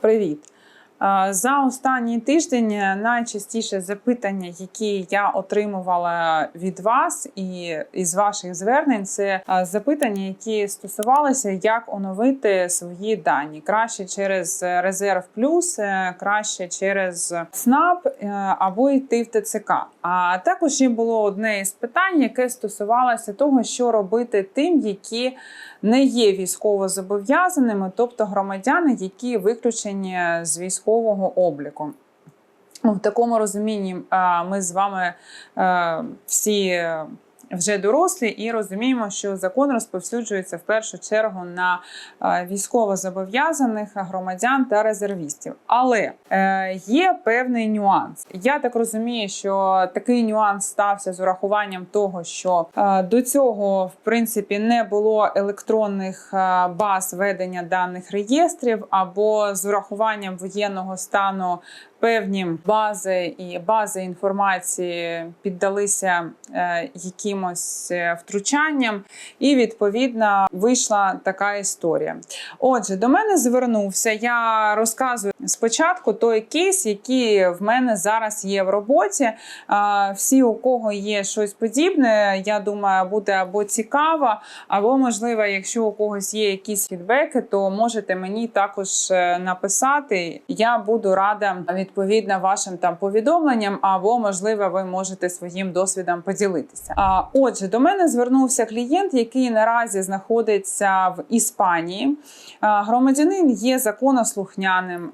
Привіт! Е, За останній тиждень найчастіше запитання, які я отримувала від вас і із ваших звернень, це е, запитання, які стосувалися, як оновити свої дані краще через резерв плюс, е, краще через СНАП е, або йти в ТЦК. А також ще було одне із питань, яке стосувалося того, що робити тим, які не є військовозобов'язаними, тобто громадяни, які виключені з військового обліку. Ну, В такому розумінні ми з вами е, всі вже дорослі і розуміємо, що закон розповсюджується в першу чергу на е, військовозобов'язаних громадян та резервістів. Але е, є певний нюанс. Я так розумію, що такий нюанс стався з урахуванням того, що е, до цього в принципі не було електронних баз ведення даних реєстрів, або з урахуванням воєнного стану певні бази і бази інформації піддалися е, якимось е, втручанням, і відповідно вийшла така історія. Отже, до мене звернувся. Я розказую спочатку той кейс, який в мене зараз є в роботі. Всі, у кого є щось подібне, я думаю, буде або цікаво, або можливо, якщо у когось є якісь фідбеки, то можете мені також е, написати. Я буду рада відповідно вашим там повідомленням, або можливо, ви можете своїм досвідом поділитися. А отже, до мене звернувся клієнт, який наразі знаходиться в Іспанії. Громадянин є законослухняним.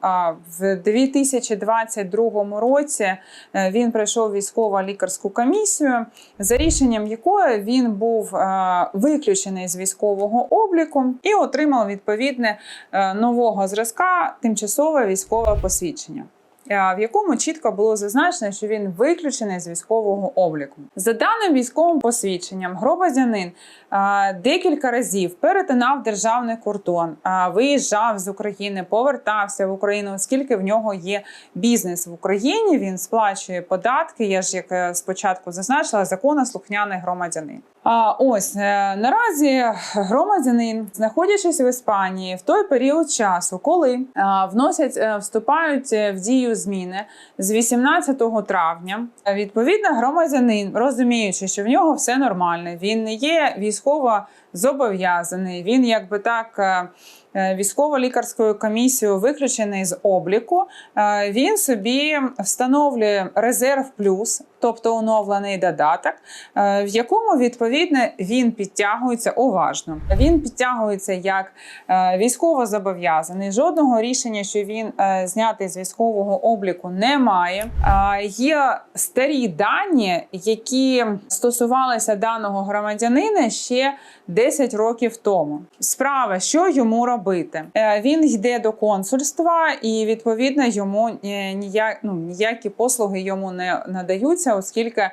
В 2022 році е, він пройшов військово-лікарську комісію, за рішенням якої він був е, виключений з військового обліку і отримав відповідне е, нового зразка тимчасове військове посвідчення. В якому чітко було зазначено, що він виключений з військового обліку. За даним військовим посвідченням, громадянин декілька разів перетинав державний кордон, виїжджав з України, повертався в Україну, оскільки в нього є бізнес в Україні. Він сплачує податки. Я ж як е, спочатку зазначила, законослухняний громадянин. Ось е, наразі громадянин, знаходячись в Іспанії в той період часу, коли е, вносять е, вступають в дію зміни з 18 травня, відповідно, громадянин, розуміючи, що в нього все нормально, він не є військово зобов'язаний, він якби так. Е, Військово-лікарською комісією виключений з обліку, е, він собі встановлює резерв плюс, тобто оновлений додаток, е, в якому відповідно він підтягується уважно. Він підтягується як е, військово-зобов'язаний. Жодного рішення, що він знятий з військового обліку, немає. Є старі дані, які стосувалися даного громадянина ще 10 років тому. Справа, що йому робити? Е, Він йде до консульства, і відповідно йому е, ніяк, ну, ніякі послуги йому не надаються, оскільки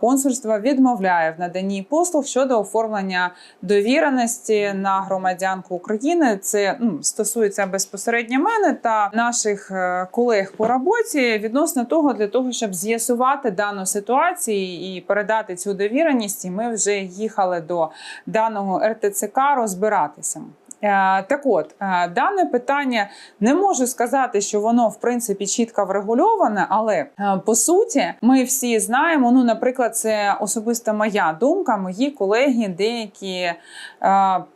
консульство відмовляє в наданні послуг щодо оформлення довіреності на громадянку України. Це ну, стосується безпосередньо мене та наших е, колег по роботі відносно того, для того, щоб з'ясувати дану ситуацію і передати цю довіреність. І ми вже їхали до даного РТЦК розбиратися. Е, Так от, е, дане питання не можу сказати, що воно в принципі чітко врегульоване, але е, по суті, ми всі знаємо. Ну, наприклад, це особисто моя думка. Мої колеги деякі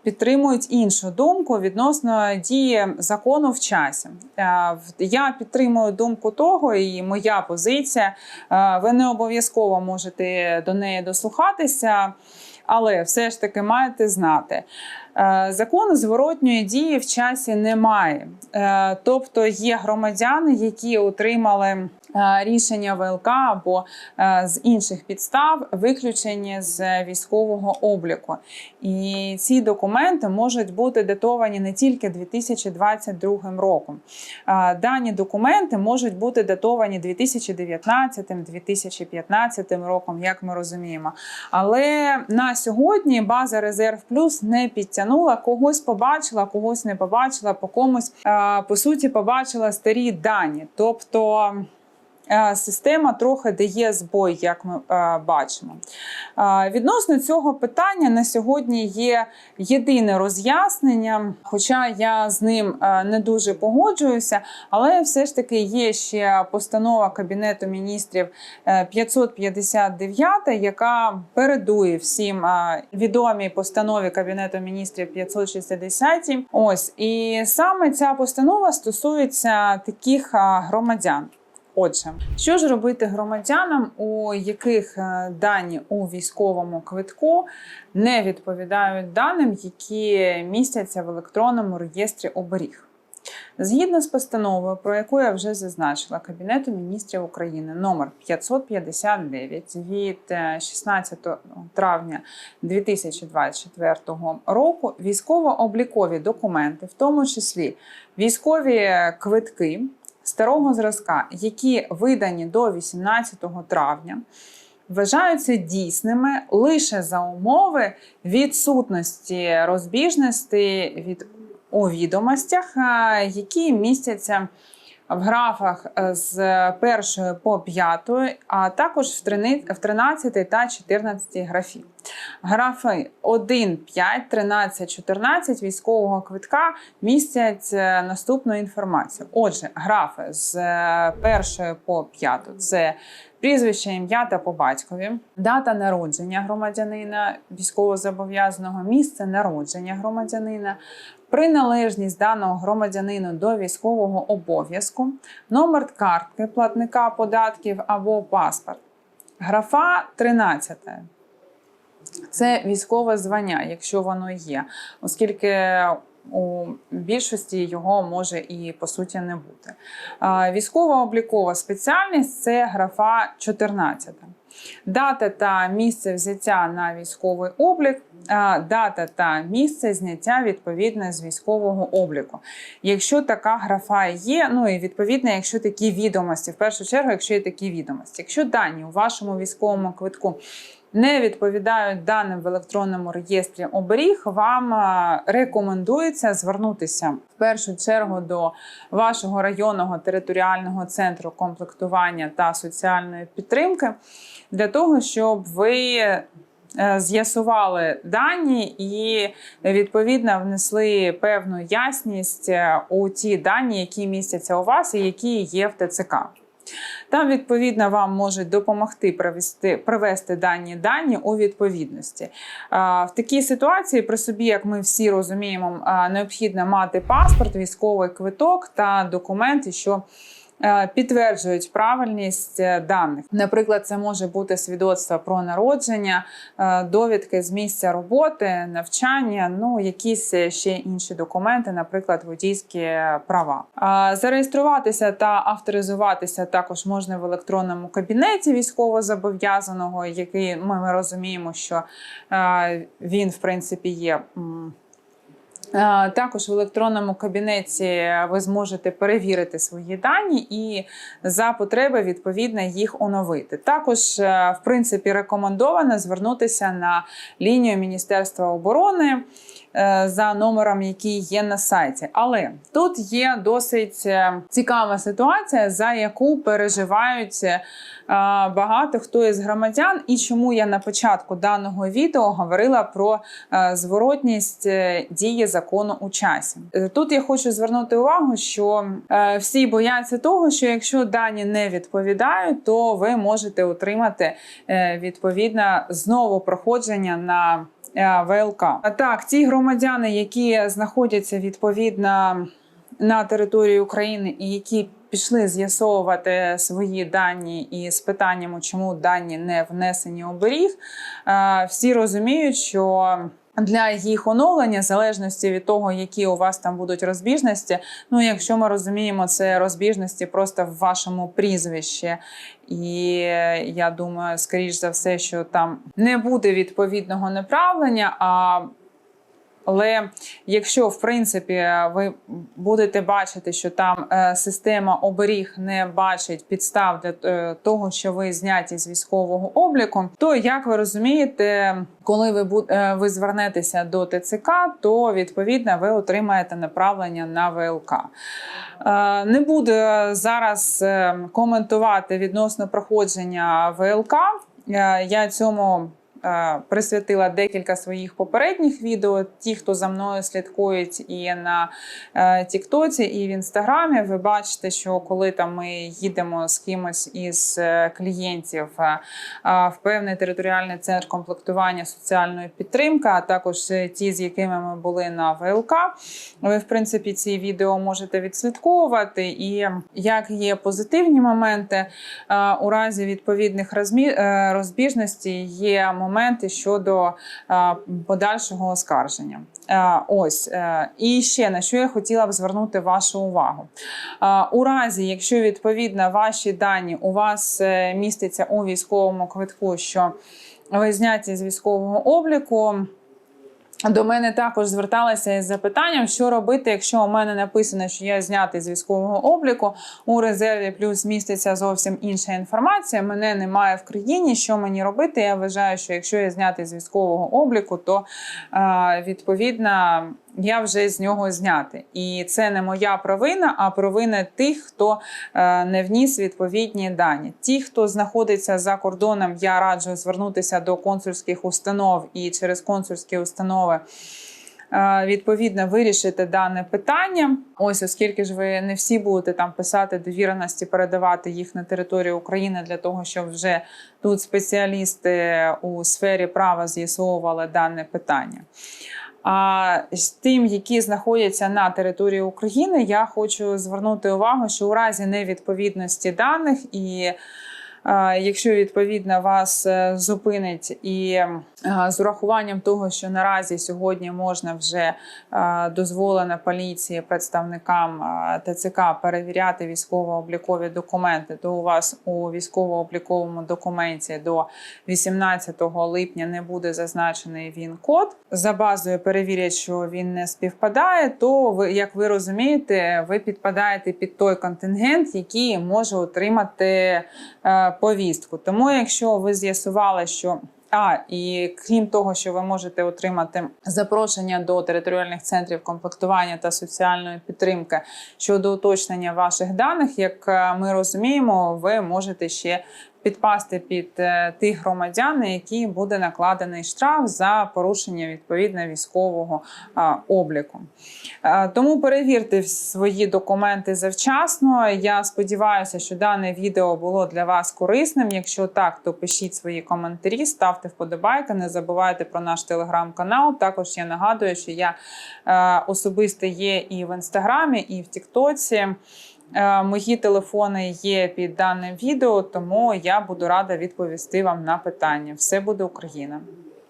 підтримують іншу думку відносно дії закону в часі. Я підтримую думку того, і моя позиція. Ви не обов'язково можете до неї дослухатися. Але все ж таки маєте знати, е, закону зворотньої дії в часі немає. Е, Тобто є громадяни, які отримали рішення ВЛК або е, з інших підстав виключені з військового обліку. І ці документи можуть бути датовані не тільки 2022 роком. Е, Дані документи можуть бути датовані 2019, 2015 роком, як ми розуміємо. Але на сьогодні база Резерв Плюс не підтягнула, когось побачила, когось не побачила, по комусь е, по суті побачила старі дані. Тобто е, система трохи дає збой, як ми е, бачимо. Е, Відносно цього питання на сьогодні є єдине роз'яснення, хоча я з ним е, не дуже погоджуюся, але все ж таки є ще постанова Кабінету міністрів е, 559, яка передує всім е, відомій постанові Кабінету міністрів 560. Ось і саме ця постанова стосується таких громадян. Отже, що ж робити громадянам, у яких е, дані у військовому квитку не відповідають даним, які містяться в електронному реєстрі оберіг? Згідно з постановою, про яку я вже зазначила Кабінету міністрів України номер 559 від е, 16 травня 2024 року, військово-облікові документи, в тому числі військові квитки старого зразка, які видані до 18 травня, вважаються дійсними лише за умови відсутності розбіжності від у відомостях, які містяться в графах е, з 1 по 5, а також в 13 та 14 графі. Графи 1, 5, 13, 14 військового квитка містять е, наступну інформацію. Отже, графи з 1 по 5 це прізвище, ім'я та по батькові, дата народження громадянина, військовозобов'язаного, місце народження громадянина, приналежність даного громадянину до військового обов'язку, номер картки платника податків або паспорт. Графа 13. Це військове звання, якщо воно є, оскільки у більшості його може і по суті не бути. А, Військово-облікова спеціальність це графа 14. Дата та місце взяття на військовий облік, дата та місце зняття відповідно з військового обліку. Якщо така графа є, ну і відповідно, якщо такі відомості, в першу чергу, якщо є такі відомості, якщо дані у вашому військовому квитку не відповідають даним в електронному реєстрі оберіг, вам рекомендується звернутися в першу чергу до вашого районного територіального центру комплектування та соціальної підтримки для того, щоб ви е, з'ясували дані і відповідно внесли певну ясність е, у ті дані, які містяться у вас і які є в ТЦК. Там, відповідно, вам можуть допомогти провести, провести дані дані у відповідності. В такій ситуації при собі, як ми всі розуміємо, необхідно мати паспорт, військовий квиток та документи, що підтверджують правильність е, даних. Наприклад, це може бути свідоцтво про народження, е, довідки з місця роботи, навчання, ну якісь ще інші документи, наприклад, водійські права. Зареєструватися та авторизуватися також можна в електронному кабінеті військовозобов'язаного, який ми, розуміємо, що е, він в принципі є. Е, Також в електронному кабінеті ви зможете перевірити свої дані і за потреби відповідно їх оновити. Також, е, в принципі, рекомендовано звернутися на лінію Міністерства оборони за номером, який є на сайті. Але тут є досить е, цікава ситуація, за яку переживають е, багато хто із громадян, і чому я на початку даного відео говорила про е, зворотність е, дії закону у часі. Е, Тут я хочу звернути увагу, що е, всі бояться того, що якщо дані не відповідають, то ви можете отримати е, відповідно знову проходження на е, ВЛК. А так, ті громадяни, які знаходяться відповідно на території України і які пішли з'ясовувати свої дані і з питанням, чому дані не внесені оберіг, беріг, всі розуміють, що. Для їх оновлення, в залежності від того, які у вас там будуть розбіжності. Ну, якщо ми розуміємо, це розбіжності просто в вашому прізвищі. І я думаю, скоріш за все, що там не буде відповідного направлення, а Але якщо в принципі ви будете бачити, що там е, система оберіг не бачить підстав для е, того, що ви зняті з військового обліку, то як ви розумієте, коли ви е, ви звернетеся до ТЦК, то відповідно ви отримаєте направлення на ВЛК. Не буду зараз коментувати відносно проходження ВЛК. Я цьому присвятила декілька своїх попередніх відео. Ті, хто за мною слідкують і на е, Тіктоці, і в Інстаграмі, ви бачите, що коли там ми їдемо з кимось із е, клієнтів е, е, в певний територіальний центр комплектування соціальної підтримки, а також е, ті, з якими ми були на ВЛК, ви, в принципі, ці відео можете відслідковувати. І як є позитивні моменти, е, у разі відповідних е, розбіжностей є моменти щодо е, подальшого оскарження. Е, Ось е, і ще на що я хотіла б звернути вашу увагу. У разі, якщо відповідно ваші дані у вас містяться у військовому квитку, що ви зняті з військового обліку. До мене також зверталися із запитанням, що робити, якщо у мене написано, що я знятий з військового обліку у резерві, плюс міститься зовсім інша інформація. Мене немає в країні. Що мені робити? Я вважаю, що якщо я знятий з військового обліку, то відповідно я вже з нього знятий. І це не моя провина, а провина тих, хто е, не вніс відповідні дані. Ті, хто знаходиться за кордоном, я раджу звернутися до консульських установ і через консульські установи. е, Відповідно, вирішити дане питання. Ось, оскільки ж ви не всі будете там писати довіреності, передавати їх на територію України для того, щоб вже тут спеціалісти у сфері права з'ясовували дане питання. А з тим, які знаходяться на території України, я хочу звернути увагу, що у разі невідповідності даних і е, Якщо відповідно вас е, зупинить і з урахуванням того, що наразі сьогодні можна вже е, дозволено поліції представникам е, ТЦК перевіряти військово-облікові документи, то у вас у військово-обліковому документі до 18 липня не буде зазначений він код. За базою перевірять, що він не співпадає. То ви, як ви розумієте, ви підпадаєте під той контингент, який може отримати е, повістку. Тому, якщо ви з'ясували, що а і крім того, що ви можете отримати запрошення до територіальних центрів комплектування та соціальної підтримки щодо уточнення ваших даних, як е, ми розуміємо, ви можете ще підпасти під е, тих громадян, на які буде накладений штраф за порушення відповідно військового обліку. Е, Тому перевірте свої документи завчасно. Я сподіваюся, що дане відео було для вас корисним. Якщо так, то пишіть свої коментарі, ставте вподобайки, не забувайте про наш телеграм-канал. Також я нагадую, що я е, особисто є і в інстаграмі, і в Тіктоці. Е, Мої телефони є під даним відео, тому я буду рада відповісти вам на питання. Все буде Україна!